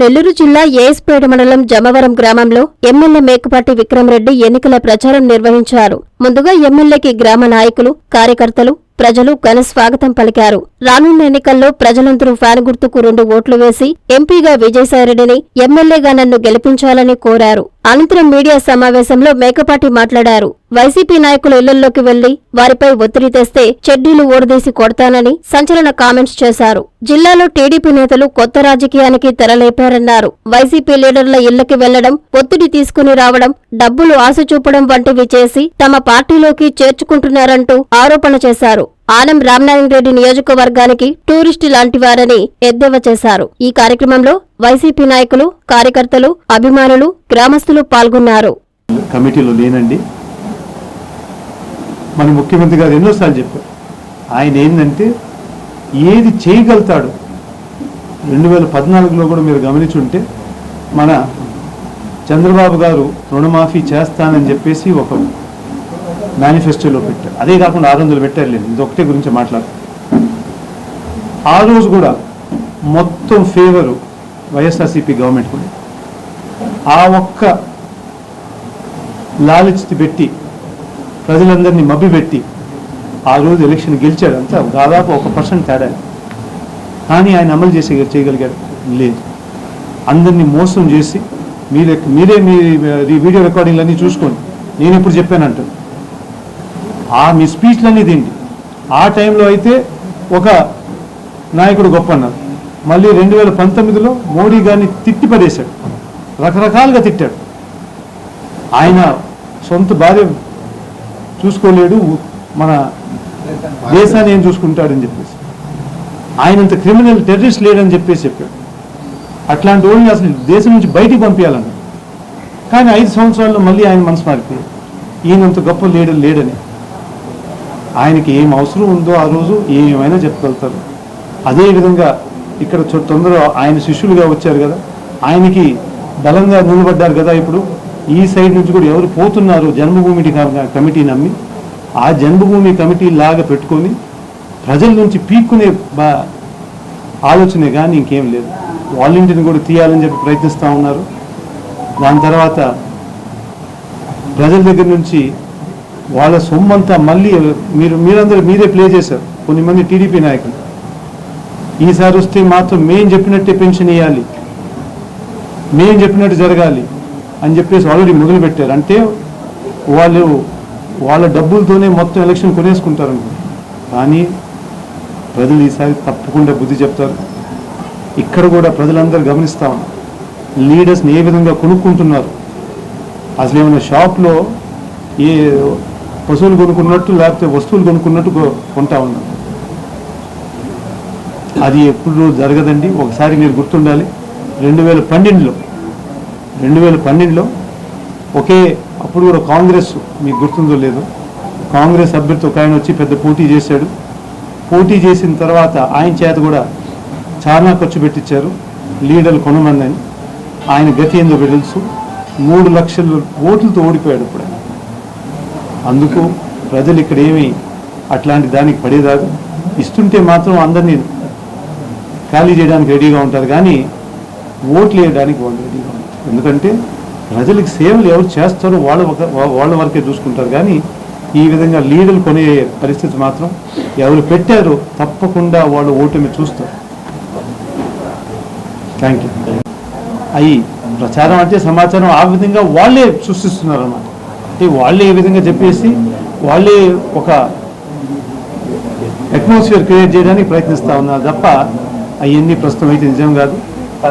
నెల్లూరు జిల్లా ఏఎస్పేట మండలం జమవరం గ్రామంలో ఎమ్మెల్యే మేకపాటి విక్రమరెడ్డి ఎన్నికల ప్రచారం నిర్వహించారు. ముందుగా ఎమ్మెల్యేకి గ్రామ నాయకులు కార్యకర్తలు ప్రజలు ఘన స్వాగతం పలికారు. రానున్న ఎన్నికల్లో ప్రజలందరూ ఫ్యాన్ గుర్తుకు రెండు ఓట్లు వేసి ఎంపీగా విజయసాయిరెడ్డిని ఎమ్మెల్యేగా నన్ను గెలిపించాలని కోరారు. అనంతరం మీడియా సమావేశంలో మేకపాటి మాట్లాడారు. వైసీపీ నాయకులు ఇళ్ళలోకి వెళ్ళి వారిపై ఒత్తిడి తెస్తే చెడ్డీలు ఓడదీసి కొడతానని సంచలన కామెంట్స్ చేశారు. జిల్లాలో టీడీపీ నేతలు కొత్త రాజకీయానికి తెరలేపారన్నారు. వైసీపీ లీడర్ల ఇళ్ళకి వెళ్ళడం ఒత్తిడి తీసుకుని రావడం డబ్బులు ఆశ చూపడం వంటివి చేసి తమ పార్టీలోకి చేర్చుకుంటున్నారంటూ ఆరోపణ చేశారు. ఆనం రామనారాయణ రెడ్డి నియోజకవర్గానికి టూరిస్టు లాంటి వారని ఎద్దేవా చేశారు. ఈ కార్యక్రమంలో వైసీపీ నాయకులు కార్యకర్తలు అభిమానులు గ్రామస్తులు పాల్గొన్నారు. కమిటీలో లేనండి మన ముఖ్యమంత్రి గారు ఎన్నోసార్లు చెప్పారు. ఆయన ఏంటంటే ఏది చేయగలుగుతాడు రెండు వేల పద్నాలుగులో కూడా మీరు గమనించుంటే మన చంద్రబాబు గారు రుణమాఫీ చేస్తానని చెప్పేసి ఒక మేనిఫెస్టోలో పెట్టారు. అదే కాకుండా ఆరు వందలు పెట్టారు లేదు. ఇది ఒకటే గురించి మాట్లాడు. ఆ రోజు కూడా మొత్తం ఫేవరు వైఎస్ఆర్సీపీ గవర్నమెంట్ కూడా ఆ ఒక్క లాలచి పెట్టి ప్రజలందరినీ మభ్యపెట్టి ఆ రోజు ఎలక్షన్ గెలిచాడు అంతా. దాదాపు ఒక పర్సెంట్ తేడా కానీ ఆయన అమలు చేసే చేయగలిగాడు? లేదు. అందరినీ మోసం చేసి మీరే మీరే మీ వీడియో రికార్డింగ్లన్నీ చూసుకోండి. నేను ఎప్పుడు చెప్పానంటాను ఆ మీ స్పీచ్లన్నీ తిండి. ఆ టైంలో అయితే ఒక నాయకుడు గొప్ప అన్నారు మళ్ళీ రెండు వేల పంతొమ్మిదిలో మోడీ గారిని తిట్టి పడేశాడు. రకరకాలుగా తిట్టాడు. ఆయన సొంత భార్య చూసుకోలేడు. మన దేశాన్ని ఏం చూసుకుంటాడని చెప్పేసి. ఆయనంత క్రిమినల్ టెర్రరిస్ట్ లేడని చెప్పేసి చెప్పాడు. అట్లాంటి వాళ్ళని అసలు దేశం నుంచి బయటికి పంపించాలన్నాడు కానీ ఐదు సంవత్సరాల్లో మళ్ళీ ఆయన మనసు మారిపోయింది ఈయనంత గొప్ప లీడర్ లేడని. ఆయనకి ఏం అవసరం ఉందో ఆ రోజు ఏమైనా చెప్పగలుగుతారు. అదేవిధంగా ఇక్కడ తొందరగా ఆయన శిష్యులుగా వచ్చారు కదా ఆయనకి బలంగా నిలబడ్డారు కదా ఇప్పుడు. ఈ సైడ్ నుంచి కూడా ఎవరు పోతున్నారు జన్మభూమి కమిటీ నమ్మి ఆ జన్మభూమి కమిటీ లాగా పెట్టుకొని ప్రజల నుంచి పీక్కునే బా ఆలోచనే కానీ ఇంకేం లేదు. వాలంటీర్ని కూడా తీయాలని చెప్పి ప్రయత్నిస్తూ ఉన్నారు. దాని తర్వాత ప్రజల దగ్గర నుంచి వాళ్ళ సొమ్మంతా మళ్ళీ మీరు మీరందరూ మీరే ప్లే చేశారు. కొన్ని మంది టీడీపీ నాయకులు. ఈసారి వస్తే మాత్రం మేం చెప్పినట్టే పెన్షన్ ఇవ్వాలి మేం చెప్పినట్టు జరగాలి అని చెప్పేసి ఆల్రెడీ మొదలు పెట్టారు అంటే వాళ్ళు వాళ్ళ డబ్బులతోనే మొత్తం ఎలక్షన్ కొనేసుకుంటారు. కానీ ప్రజలు ఈసారి తప్పకుండా బుద్ధి చెప్తారు. ఇక్కడ కూడా ప్రజలందరూ గమనిస్తా ఉన్నారు. లీడర్స్ని ఏ విధంగా కొనుక్కుంటున్నారు? అసలు ఏమైనా షాప్లో ఏ పశువులు కొనుక్కున్నట్టు లేకపోతే వస్తువులు కొనుక్కున్నట్టు కొంటా ఉన్నాం. అది ఎప్పుడు జరగదండి. ఒకసారి మీరు గుర్తుండాలి. రెండు వేల పన్నెండులో రెండు వేల పన్నెండులో ఒకే అప్పుడు కూడా కాంగ్రెస్ మీకు గుర్తుందో లేదో కాంగ్రెస్ అభ్యర్థి ఒక ఆయన వచ్చి పెద్ద పోటీ చేశాడు. పోటీ చేసిన తర్వాత ఆయన చేత కూడా చాలా ఖర్చు పెట్టించారు లీడర్లు కొనమని ఆయన గతి ఏందో తెలుసు. మూడు లక్షల ఓట్లతో ఓడిపోయాడు ఇప్పుడు అందుకు ప్రజలు ఇక్కడ ఏమి అట్లాంటి దానికి పడేదారు. ఇస్తుంటే మాత్రం అందరినీ ఖాళీ చేయడానికి రెడీగా ఉంటారు కానీ ఓట్లు వేయడానికి వాళ్ళు రెడీగా ఉంటారు. ఎందుకంటే ప్రజలకు సేవలు ఎవరు చేస్తారో వాళ్ళ వాళ్ళ వరకే చూసుకుంటారు కానీ ఈ విధంగా లీడర్లు కొనే పరిస్థితి మాత్రం ఎవరు పెట్టారో తప్పకుండా వాళ్ళు ఓటమి చూస్తారు. Thank you. అయి ప్రచారం అంటే సమాచారం ఆ విధంగా వాళ్ళే సృష్టిస్తున్నారు అన్నమాట వాళ్ళే ఈ విధంగా చెప్పేసి వాళ్ళే ఒక అట్మాస్ఫియర్ క్రియేట్ చేయడానికి ప్రయత్నిస్తా ఉన్నారు తప్ప అవన్నీ ప్రస్తుతం అయితే నిజం కాదు.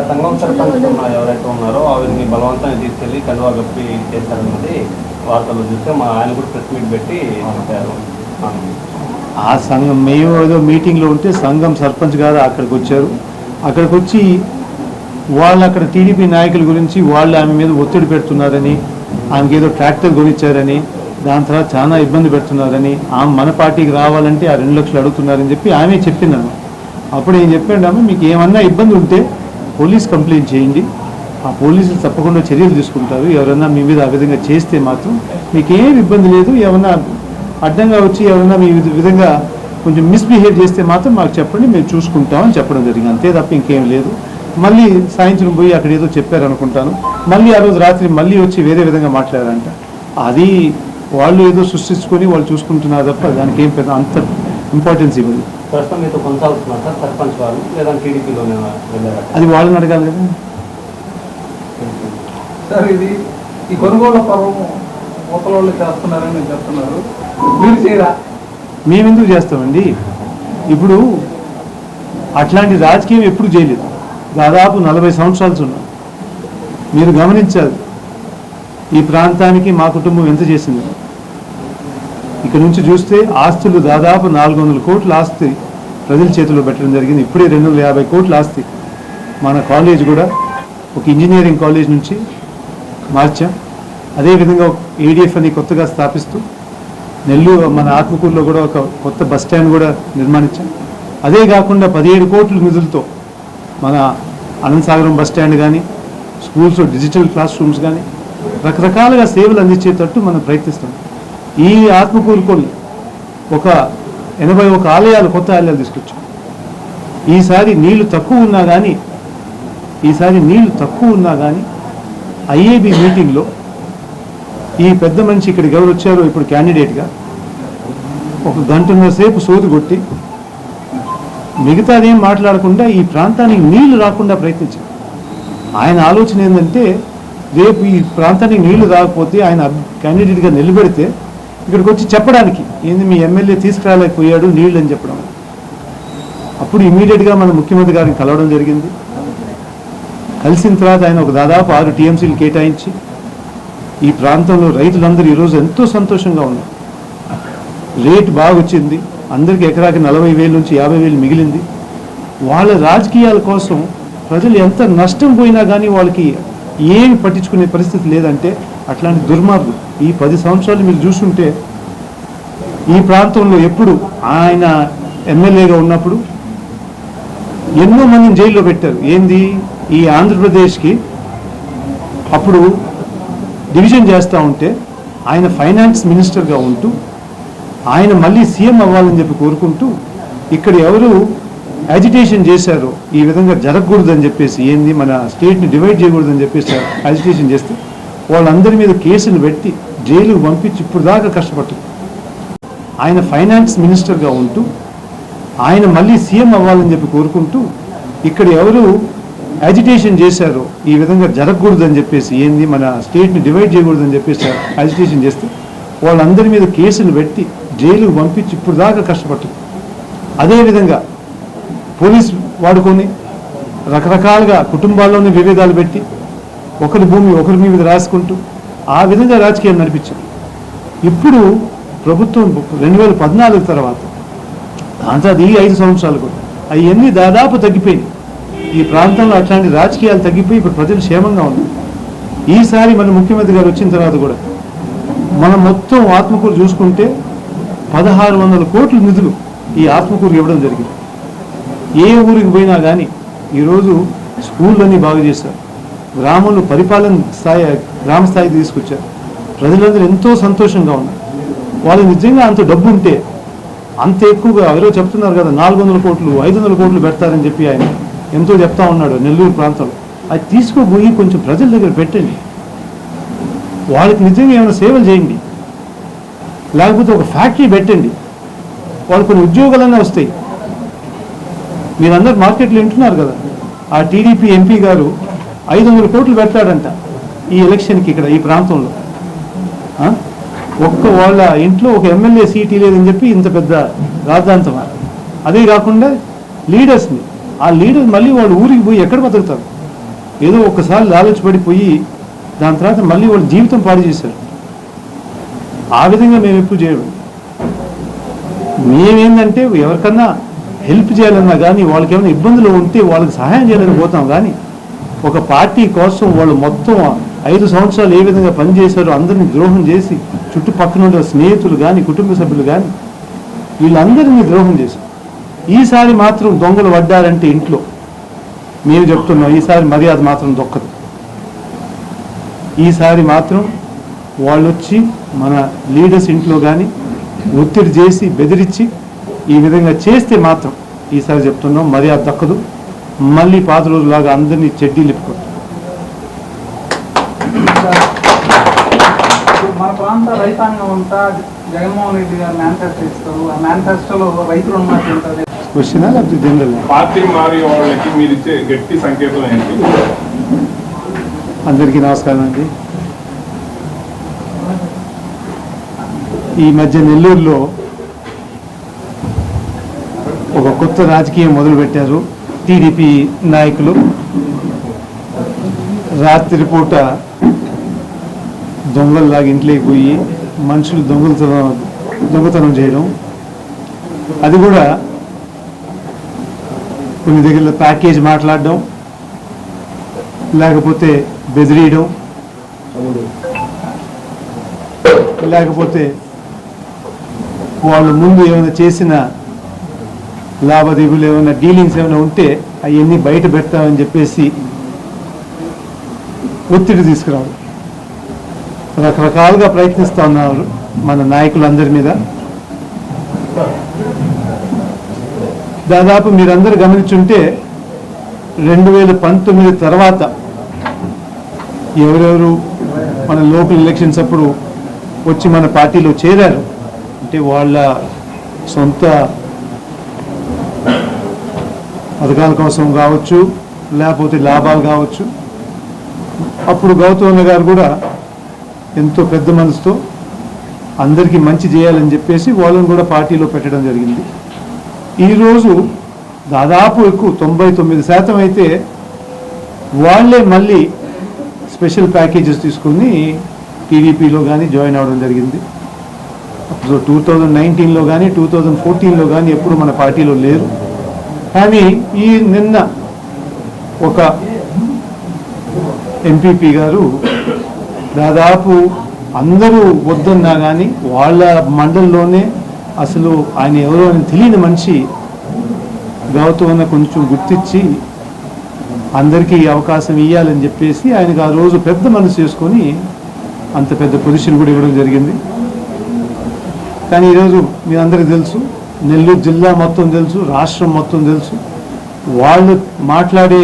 సంఘం సర్పంచ్ ఎవరైతే ఉన్నారో ఆవిడని బలవంతంగా తీసుకెళ్ళి కండువా కప్పి చేశారన్నది వార్తలు చూస్తే మా ఆయన కూడా ప్రెస్ మీట్ పెట్టి చెప్పారు. ఆ సంఘం మేము ఏదో మీటింగ్లో ఉంటే సంఘం సర్పంచ్ గారు అక్కడికి వచ్చారు. అక్కడికి వచ్చి వాళ్ళు అక్కడ టీడీపీ నాయకుల గురించి వాళ్ళు ఆమె మీద ఒత్తిడి పెడుతున్నారని ఆమెకి ఏదో ట్రాక్టర్ కొనిచ్చారని దాని తర్వాత చాలా ఇబ్బంది పెడుతున్నారని ఆమె మన పార్టీకి రావాలంటే ఆ రెండు లక్షలు అడుగుతున్నారని చెప్పి ఆమె చెప్పిందను అప్పుడు ఏం చెప్పాడు ఆమె మీకు ఏమన్నా ఇబ్బంది ఉంటే పోలీస్ కంప్లైంట్ చేయండి. ఆ పోలీసులు తప్పకుండా చర్యలు తీసుకుంటారు. ఎవరైనా మీ మీద ఆ విధంగా చేస్తే మాత్రం మీకు ఏం ఇబ్బంది లేదు. ఏమన్నా అడ్డంగా వచ్చి ఎవరైనా మీ విధంగా కొంచెం మిస్బిహేవ్ చేస్తే మాత్రం మాకు చెప్పండి మేము చూసుకుంటామని చెప్పడం జరిగింది. అంతే తప్ప ఇంకేం లేదు. మళ్ళీ సాయంత్రం పోయి అక్కడ ఏదో చెప్పారు అనుకుంటాను మళ్ళీ ఆ రోజు రాత్రి మళ్ళీ వచ్చి వేరే విధంగా మాట్లాడారంట. అది వాళ్ళు ఏదో సృష్టించుకొని వాళ్ళు చూసుకుంటున్నారు తప్ప దానికి ఏం పెద్ద అంత ఇంపార్టెన్స్ ఇవ్వదు. అది వాళ్ళని అడగాలి కదా. సార్ ఇది ఈ కొనుగోలు పర్వం వాళ్ళు చేస్తున్నారని చెప్తున్నారు. మీరు చేయరా? మేమెందుకు చేస్తామండి? ఇప్పుడు అట్లాంటి రాజకీయం ఎప్పుడు చేయలేదు. దాదాపు నలభై సంవత్సరాలు ఉన్నాం మీరు గమనించాలి. ఈ ప్రాంతానికి మా కుటుంబం ఎంత చేసింది? ఇక్కడ నుంచి చూస్తే ఆస్తులు దాదాపు నాలుగు వందల కోట్ల ఆస్తి ప్రజల చేతిలో పెట్టడం జరిగింది. ఇప్పుడే రెండు వందల యాభై కోట్ల ఆస్తి. మన కాలేజ్ కూడా ఒక ఇంజనీరింగ్ కాలేజ్ నుంచి మార్చాం. అదేవిధంగా ఏడిఎఫ్ అని కొత్తగా స్థాపిస్తూ నెల్లూరు మన ఆత్మకూరులో కూడా ఒక కొత్త బస్ స్టాండ్ కూడా నిర్మాణించాం. అదే కాకుండా పదిహేడు కోట్ల నిధులతో మన అనంతసాగరం బస్ స్టాండ్ కానీ స్కూల్స్ డిజిటల్ క్లాస్ రూమ్స్ కానీ రకరకాలుగా సేవలు అందించేటట్టు మనం ప్రయత్నిస్తాం. ఈ ఆత్మకూరు కొన్ని ఒక ఎనభై ఒక ఆలయాలు కొత్త ఆలయాలు తీసుకొచ్చాం. ఈసారి నీళ్ళు తక్కువ ఉన్నా కానీ ఈసారి నీళ్ళు తక్కువ ఉన్నా కానీ ఐఏబి మీటింగ్లో ఈ పెద్ద మనిషి ఇక్కడికి ఎవరు వచ్చారో ఇప్పుడు క్యాండిడేట్గా ఒక గంటన్నర సేపు సోది కొట్టి మిగతాదేం మాట్లాడకుండా ఈ ప్రాంతానికి నీళ్ళు రాకుండా ప్రయత్నించారు. ఆయన ఆలోచన ఏంటంటే రేపు ఈ ప్రాంతానికి నీళ్ళు రాకపోతే ఆయన క్యాండిడేట్గా నిలబెడితే ఇక్కడికి వచ్చి చెప్పడానికి ఏంది మీ ఎమ్మెల్యే తీసుకురాలేకపోయాడు నీళ్ళు అని చెప్పడం. అప్పుడు ఇమీడియట్గా మన ముఖ్యమంత్రి గారిని కలవడం జరిగింది. కలిసిన తర్వాత ఆయన ఒక దాదాపు ఆరు టీఎంసీలు కేటాయించి ఈ ప్రాంతంలో రైతులందరూ ఈరోజు ఎంతో సంతోషంగా ఉన్నారు. రేట్ బాగా వచ్చింది అందరికీ ఎకరాకి నలభై వేల నుంచి యాభై వేలు మిగిలింది. వాళ్ళ రాజకీయాల కోసం ప్రజలు ఎంత నష్టం పోయినా కానీ వాళ్ళకి ఏమి పట్టించుకునే పరిస్థితి లేదంటే అట్లాంటి దుర్మార్గం ఈ పది సంవత్సరాలు మీరు చూస్తుంటే ఈ ప్రాంతంలో ఎప్పుడు ఆయన ఎమ్మెల్యేగా ఉన్నప్పుడు ఎన్నో మందిని జైల్లో పెట్టారు. ఏంది? ఈ ఆంధ్రప్రదేశ్కి అప్పుడు డివిజన్ చేస్తూ ఉంటే ఆయన ఫైనాన్స్ మినిస్టర్గా ఉంటూ ఆయన మళ్ళీ సీఎం అవ్వాలని చెప్పి కోరుకుంటూ ఇక్కడ ఎవరు అజిటేషన్ చేశారు ఈ విధంగా జరగకూడదని చెప్పేసి ఏంది మన స్టేట్ని డివైడ్ చేయకూడదని చెప్పేసి అజిటేషన్ చేస్తే వాళ్ళందరి మీద కేసులు పెట్టి జైలుకు పంపించి ఇప్పుడు దాకా కష్టపడ్డారు. ఆయన ఫైనాన్స్ మినిస్టర్గా ఉంటూ ఆయన మళ్ళీ సీఎం అవ్వాలని చెప్పి కోరుకుంటూ ఇక్కడ ఎవరు అజిటేషన్ చేశారు ఈ విధంగా జరగకూడదని చెప్పేసి ఏంది మన స్టేట్ని డివైడ్ చేయకూడదని చెప్పేసి అజిటేషన్ చేస్తే వాళ్ళందరి మీద కేసులు పెట్టి జైలుకు పంపించి ఇప్పుడు దాకా కష్టపడ్డారు అదేవిధంగా పోలీస్ వాడుకొని రకరకాలుగా కుటుంబాల్లోని విభేదాలు పెట్టి ఒకరి భూమి ఒకరి మీద రాసుకుంటూ ఆ విధంగా రాజకీయం నడిపించారు. ఇప్పుడు ప్రభుత్వం రెండు వేల పద్నాలుగు తర్వాత దాంతో అది ఈ ఐదు సంవత్సరాలు కూడా అవన్నీ దాదాపు తగ్గిపోయినాయి. ఈ ప్రాంతంలో అట్లాంటి రాజకీయాలు తగ్గిపోయి ఇప్పుడు ప్రజలు క్షేమంగా ఉన్నారు. ఈసారి మన ముఖ్యమంత్రి గారు వచ్చిన తర్వాత కూడా మనం మొత్తం ఆత్మకూరు చూసుకుంటే పదహారు వందల కోట్ల నిధులు ఈ ఆత్మకూరుకి ఇవ్వడం జరిగింది. ఏ ఊరికి పోయినా కానీ ఈరోజు స్కూళ్ళన్నీ బాగు చేశారు. గ్రామంలో పరిపాలన స్థాయి గ్రామ స్థాయికి తీసుకొచ్చారు. ప్రజలందరూ ఎంతో సంతోషంగా ఉన్నారు. వాళ్ళు నిజంగా అంత డబ్బు ఉంటే అంత ఎక్కువగా ఎవరో చెప్తున్నారు కదా నాలుగు వందల కోట్లు ఐదు వందల కోట్లు పెడతారని చెప్పి ఆయన ఎంతో చెప్తా ఉన్నాడు నెల్లూరు ప్రాంతంలో. అది తీసుకుపోయి కొంచెం ప్రజల దగ్గర పెట్టండి. వాళ్ళకి నిజంగా ఏమైనా సేవలు చేయండి. లేకపోతే ఒక ఫ్యాక్టరీ పెట్టండి. వాళ్ళు కొన్ని ఉద్యోగాలన్నీ వస్తాయి. మీరందరు మార్కెట్లో వింటున్నారు కదా. ఆ టీడీపీ ఎంపీ గారు ఐదు వందల కోట్లు పెడతాడంట ఈ ఎలక్షన్కి ఇక్కడ ఈ ప్రాంతంలో. ఒక్క వాళ్ళ ఇంట్లో ఒక ఎమ్మెల్యే సీటీ లేదని చెప్పి ఇంత పెద్ద రాద్ధాంతం అదే కాకుండా లీడర్స్ని ఆ లీడర్ మళ్ళీ వాళ్ళు ఊరికి పోయి ఎక్కడ బతుకుతారు? ఏదో ఒక్కసారి లాలచిపడిపోయి దాని తర్వాత మళ్ళీ వాళ్ళ జీవితం పాడు చేశారు. ఆ విధంగా మేము ఎప్పుడు చేయడం మేమేందంటే ఎవరికన్నా హెల్ప్ చేయాలన్నా కానీ వాళ్ళకి ఏమైనా ఇబ్బందులు ఉంటే వాళ్ళకి సహాయం చేయాలని పోతాం కానీ ఒక పార్టీ కోసం వాళ్ళు మొత్తం ఐదు సంవత్సరాలు ఏ విధంగా పనిచేశారో అందరినీ ద్రోహం చేసి చుట్టుపక్కల ఉండే స్నేహితులు కానీ కుటుంబ సభ్యులు కానీ వీళ్ళందరినీ ద్రోహం చేశారు ఈసారి మాత్రం దొంగలు పడ్డారంటే ఇంట్లో. మేము చెప్తున్నాం ఈసారి మర్యాద మాత్రం దొక్కదు. ఈసారి మాత్రం వాళ్ళు వచ్చి మన లీడర్స్ ఇంట్లో కానీ ఒత్తిడి చేసి బెదిరించి ఈ విధంగా చేస్తే మాత్రం ఈసారి చెప్తున్నాం మర్యాద దక్కదు. మళ్ళీ పాత రోజులాగా అందరినీ చెడ్డీలు ఇప్పుకుంటారు ఇప్పుడు మన ప్రాంత రైతాంగం అంతా జగన్మోహన్ రెడ్డి గారు మేనిఫెస్టో ఇస్తారు ఆ మేనిఫెస్టోలో రైతులు ఉన్నట్టు ఉంటుంది. క్వశ్చనా లేకపోతే జనరల్ పార్టీ మారి వాళ్ళకి మీరు ఇచ్చే గట్టి సంకేతం ఏంటి? అందరికీ నమస్కారం అండి. ఈ మధ్య నెల్లూరులో ఒక కొత్త రాజకీయం మొదలుపెట్టారు టీడీపీ నాయకులు. రాత్రిపూట దొంగల్లాగా ఇంట్లోకి పోయి మనుషులు దొంగలతనం దొంగతనం చేయడం. అది కూడా కొన్ని దగ్గర ప్యాకేజ్ మాట్లాడడం లేకపోతే బెదిరియడం లేకపోతే వాళ్ళు ముందు ఏమైనా చేసిన లావాదేవీలు ఏమైనా డీలింగ్స్ ఏమైనా ఉంటే అవన్నీ బయట పెడతామని చెప్పేసి ఒత్తిడి తీసుకురావాలి. రకరకాలుగా ప్రయత్నిస్తూ ఉన్నారు మన నాయకులందరి మీద. దాదాపు మీరందరూ గమనించుంటే రెండు వేల పంతొమ్మిది తర్వాత ఎవరెవరు మన లోకల్ ఎలక్షన్స్ అప్పుడు వచ్చి మన పార్టీలో చేరారు. అంటే వాళ్ళ సొంత పథకాల కోసం కావచ్చు లేకపోతే లాభాలు కావచ్చు. అప్పుడు గౌతమ్ గారు కూడా ఎంతో పెద్ద మనసుతో అందరికీ మంచి చేయాలని చెప్పేసి వాళ్ళని కూడా పార్టీలో పెట్టడం జరిగింది. ఈరోజు దాదాపు ఎక్కువ తొంభై తొమ్మిది శాతం అయితే వాళ్ళే మళ్ళీ స్పెషల్ ప్యాకేజెస్ తీసుకుని టీడీపీలో కానీ జాయిన్ అవ్వడం జరిగింది. అప్పుడు టూ థౌజండ్ నైన్టీన్లో కానీ టూ థౌజండ్ ఫోర్టీన్లో కానీ ఎప్పుడు మన పార్టీలో లేరు. కానీ ఈ నిన్న ఒక ఎంపీపీ గారు దాదాపు అందరూ వద్దన్నా కానీ వాళ్ళ మండలంలోనే అసలు ఆయన ఎవరో అని తెలియని మనిషి గౌతమ్ కొంచెం గుర్తించి అందరికీ ఈ అవకాశం ఇవ్వాలని చెప్పేసి ఆయనకు ఆ రోజు పెద్ద మనసు చేసుకొని అంత పెద్ద పొజిషన్ కూడా ఇవ్వడం జరిగింది. కానీ ఈరోజు మీ అందరికీ తెలుసు నెల్లూరు జిల్లా మొత్తం తెలుసు రాష్ట్రం మొత్తం తెలుసు. వాళ్ళు మాట్లాడే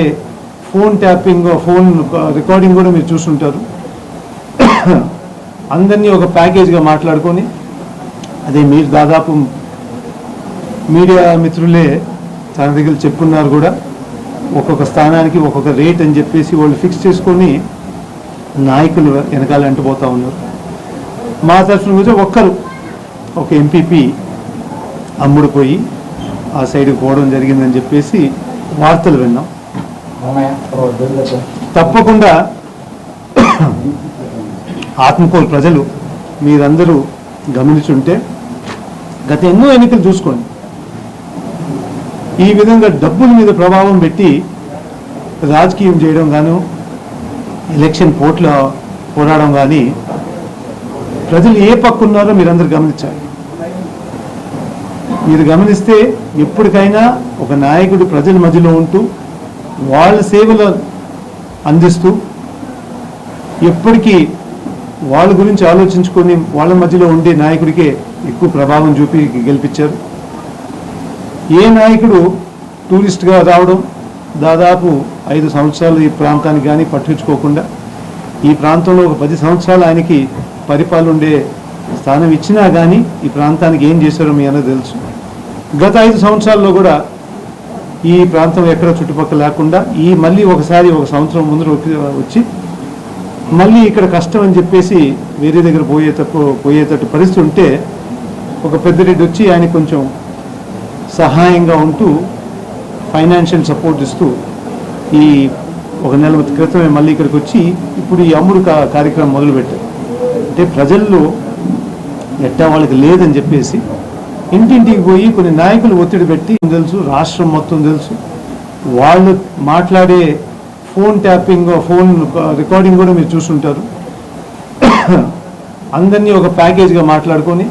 ఫోన్ ట్యాపింగ్ ఫోన్ రికార్డింగ్ కూడా మీరు చూసుంటారు అందరినీ ఒక ప్యాకేజ్గా మాట్లాడుకొని అదే మీరు దాదాపు మీడియా మిత్రులే తన దగ్గర చెప్పున్నారు కూడా ఒక్కొక్క స్థానానికి ఒక్కొక్క రేట్ అని చెప్పేసి వాళ్ళు ఫిక్స్ చేసుకొని నాయకులు వెనకాల అంటుపోతూ ఉన్నారు. మా తరఫున కూడా ఒక్కరు ఒక ఎంపీపీ అమ్ముడుపోయి ఆ సైడ్కి పోవడం జరిగిందని చెప్పేసి వార్తలు విన్నాం. తప్పకుండా ఆత్మకూరు ప్రజలు మీరందరూ గమనించుంటే గత ఎన్నో ఎన్నికలు చూసుకోండి. ఈ విధంగా డబ్బుల మీద ప్రభావం పెట్టి రాజకీయం చేయడం గాను ఎలక్షన్ పోట్ల పోరాడడం కానీ ప్రజలు ఏ పక్కున్నారో మీరందరూ గమనించాలి. మీరు గమనిస్తే ఎప్పటికైనా ఒక నాయకుడు ప్రజల మధ్యలో ఉంటూ వాళ్ళ సేవలు అందిస్తూ ఎప్పటికీ వాళ్ళ గురించి ఆలోచించుకొని వాళ్ళ మధ్యలో ఉండే నాయకుడికే ఎక్కువ ప్రభావం చూపి గెలిపించారు. ఏ నాయకుడు టూరిస్ట్గా రావడం దాదాపు ఐదు సంవత్సరాలు ఈ ప్రాంతానికి కానీ పట్టించుకోకుండా ఈ ప్రాంతంలో ఒక పది సంవత్సరాలు ఆయనకి పరిపాలుండే స్థానం ఇచ్చినా కానీ ఈ ప్రాంతానికి ఏం చేశారో మీ అనేది తెలుసు. గత ఐదు సంవత్సరాల్లో కూడా ఈ ప్రాంతం ఎక్కడ చుట్టుపక్కల లేకుండా ఈ మళ్ళీ ఒకసారి ఒక సంవత్సరం ముందు వచ్చి మళ్ళీ ఇక్కడ కష్టం అని చెప్పేసి వేరే దగ్గర పోయేటప్పు పోయేటట్టు పరిస్థితి ఉంటే ఒక పెద్దరెడ్డి వచ్చి ఆయన కొంచెం సహాయంగా ఉంటూ ఫైనాన్షియల్ సపోర్ట్ ఇస్తూ ఈ ఒక నెల క్రితమే మళ్ళీ ఇక్కడికి వచ్చి ఇప్పుడు ఈ అమ్ముడు కార్యక్రమం మొదలుపెట్టారు. అంటే ప్రజల్లో ఎట్టా వాళ్ళకి లేదని చెప్పేసి ఇంటింటికి పోయి కొన్ని నాయకులు ఒత్తిడి పెట్టి తెలుసు? రాష్ట్రం మొత్తం తెలుసు. వాళ్ళు మాట్లాడే ఫోన్ ట్యాపింగ్ ఫోన్ రికార్డింగ్ కూడా మీరు చూసుంటారు అందరినీ ఒక ప్యాకేజ్గా మాట్లాడుకొని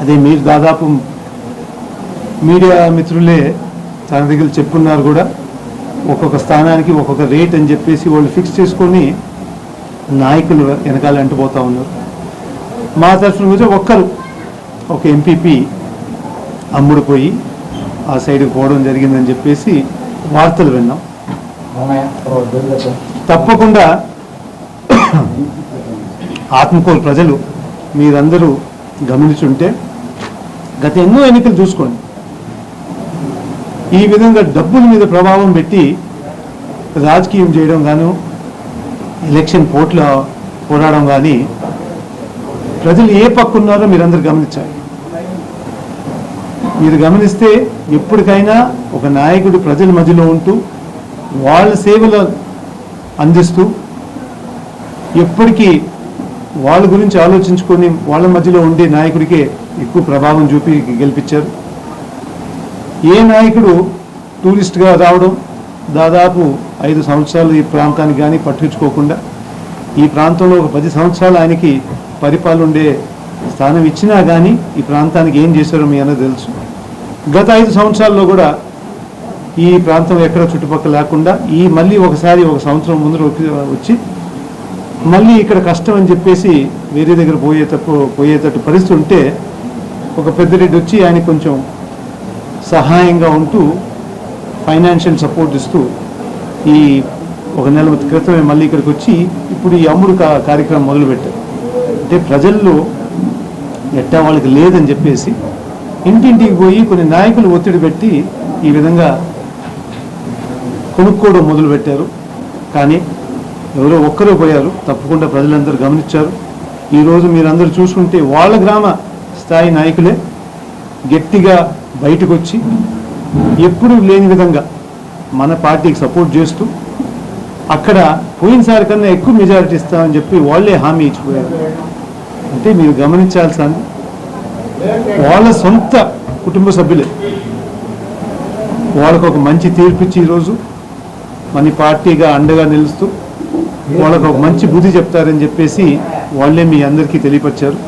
అదే మీరు దాదాపు మీడియా మిత్రులే తన దగ్గర చెప్పున్నారు కూడా ఒక్కొక్క స్థానానికి ఒక్కొక్క రేట్ అని చెప్పేసి వాళ్ళు ఫిక్స్ చేసుకొని నాయకులు వెనకాల అంటుపోతూ ఉన్నారు. మా తరఫున కూడా ఒక్కరు ఒక ఎంపీపీ అమ్ముడుపోయి ఆ సైడ్కి పోవడం జరిగిందని చెప్పేసి వార్తలు విన్నాం. తప్పకుండా ఆత్మకూరు ప్రజలు మీరందరూ గమనించుంటే గత ఎన్నో ఎన్నికలు చూసుకోండి. ఈ విధంగా డబ్బుల మీద ప్రభావం పెట్టి రాజకీయం చేయడం గాను ఎలక్షన్ పోట్ల పోరాడడం కానీ ప్రజలు ఏ పక్కున్నారో మీరందరూ గమనించాలి. మీరు గమనిస్తే ఎప్పటికైనా ఒక నాయకుడు ప్రజల మధ్యలో ఉంటూ వాళ్ళ సేవలు అందిస్తూ ఎప్పటికీ వాళ్ళ గురించి ఆలోచించుకొని వాళ్ళ మధ్యలో ఉండే నాయకుడికే ఎక్కువ ప్రభావం చూపి గెలిపించారు. ఏ నాయకుడు టూరిస్ట్గా రావడం దాదాపు ఐదు సంవత్సరాలు ఈ ప్రాంతానికి కానీ పట్టించుకోకుండా ఈ ప్రాంతంలో ఒక పది సంవత్సరాలు ఆయనకి పరిపాలుండే స్థానం ఇచ్చినా కానీ ఈ ప్రాంతానికి ఏం చేశారో మీ అన్నది తెలుసు. గత ఐదు సంవత్సరాల్లో కూడా ఈ ప్రాంతం ఎక్కడ చుట్టుపక్కల లేకుండా ఈ మళ్ళీ ఒకసారి ఒక సంవత్సరం ముందు వచ్చి మళ్ళీ ఇక్కడ కష్టం అని చెప్పేసి వేరే దగ్గర పోయేటప్పు పోయేటట్టు పరిస్థితి ఉంటే ఒక పెద్దరెడ్డి వచ్చి ఆయన కొంచెం సహాయంగా ఉంటూ ఫైనాన్షియల్ సపోర్ట్ ఇస్తూ ఈ ఒక నెల క్రితమే మళ్ళీ ఇక్కడికి వచ్చి ఇప్పుడు ఈ అమ్ముడు కార్యక్రమం మొదలుపెట్టారు. అంటే ప్రజల్లో ఎట్టా వాళ్ళకి లేదని చెప్పేసి ఇంటింటికి పోయి కొన్ని నాయకులు ఒత్తిడి పెట్టి ఈ విధంగా కొనుక్కోవడం మొదలుపెట్టారు. కానీ ఎవరో ఒక్కరూ పోయారు. తప్పకుండా ప్రజలందరూ గమనించారు. ఈరోజు మీరందరూ చూసుకుంటే వాళ్ళ గ్రామ స్థాయి నాయకులే గట్టిగా బయటకు వచ్చి ఎప్పుడూ లేని విధంగా మన పార్టీకి సపోర్ట్ చేస్తూ అక్కడ పోయినసారి కన్నా ఎక్కువ మెజారిటీ ఇస్తామని చెప్పి వాళ్ళే హామీ ఇచ్చిపోయారు. అంటే మీరు గమనించాల్సింది వాళ్ళ సొంత కుటుంబ సభ్యులే. వాళ్ళకు ఒక మంచి తీర్పు ఇచ్చి ఈరోజు మన పార్టీగా అండగా నిలుస్తూ వాళ్ళకు ఒక మంచి బుద్ధి చెప్తారని చెప్పేసి వాళ్ళే మీ అందరికీ తెలియపరిచారు.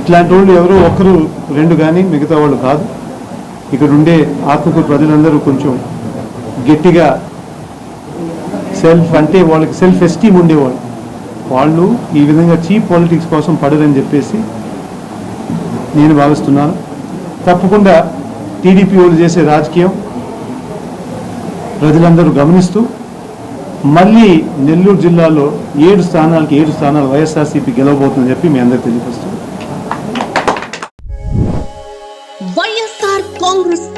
ఇట్లాంటి వాళ్ళు ఎవరో ఒక్కరు రెండు కానీ మిగతా వాళ్ళు కాదు. ఇక్కడ ఉండే ఆత్మకూరు ప్రజలందరూ కొంచెం గట్టిగా సెల్ఫ్ అంటే వాళ్ళకి సెల్ఫ్ ఎస్టీమ్ ఉండేవాళ్ళు. వాళ్ళు ఈ విధంగా చీప్ పాలిటిక్స్ కోసం పడరని చెప్పేసి నేను భావిస్తున్నాను. తప్పకుండా టీడీపీ వాళ్ళు చేసే రాజకీయం ప్రజలందరూ గమనిస్తూ మళ్ళీ నెల్లూరు జిల్లాలో ఏడు స్థానాలకి ఏడు స్థానాలు వైఎస్ఆర్సీపీ గెలవబోతుందని చెప్పి మీ అందరికీ తెలియపరుస్తున్నాను.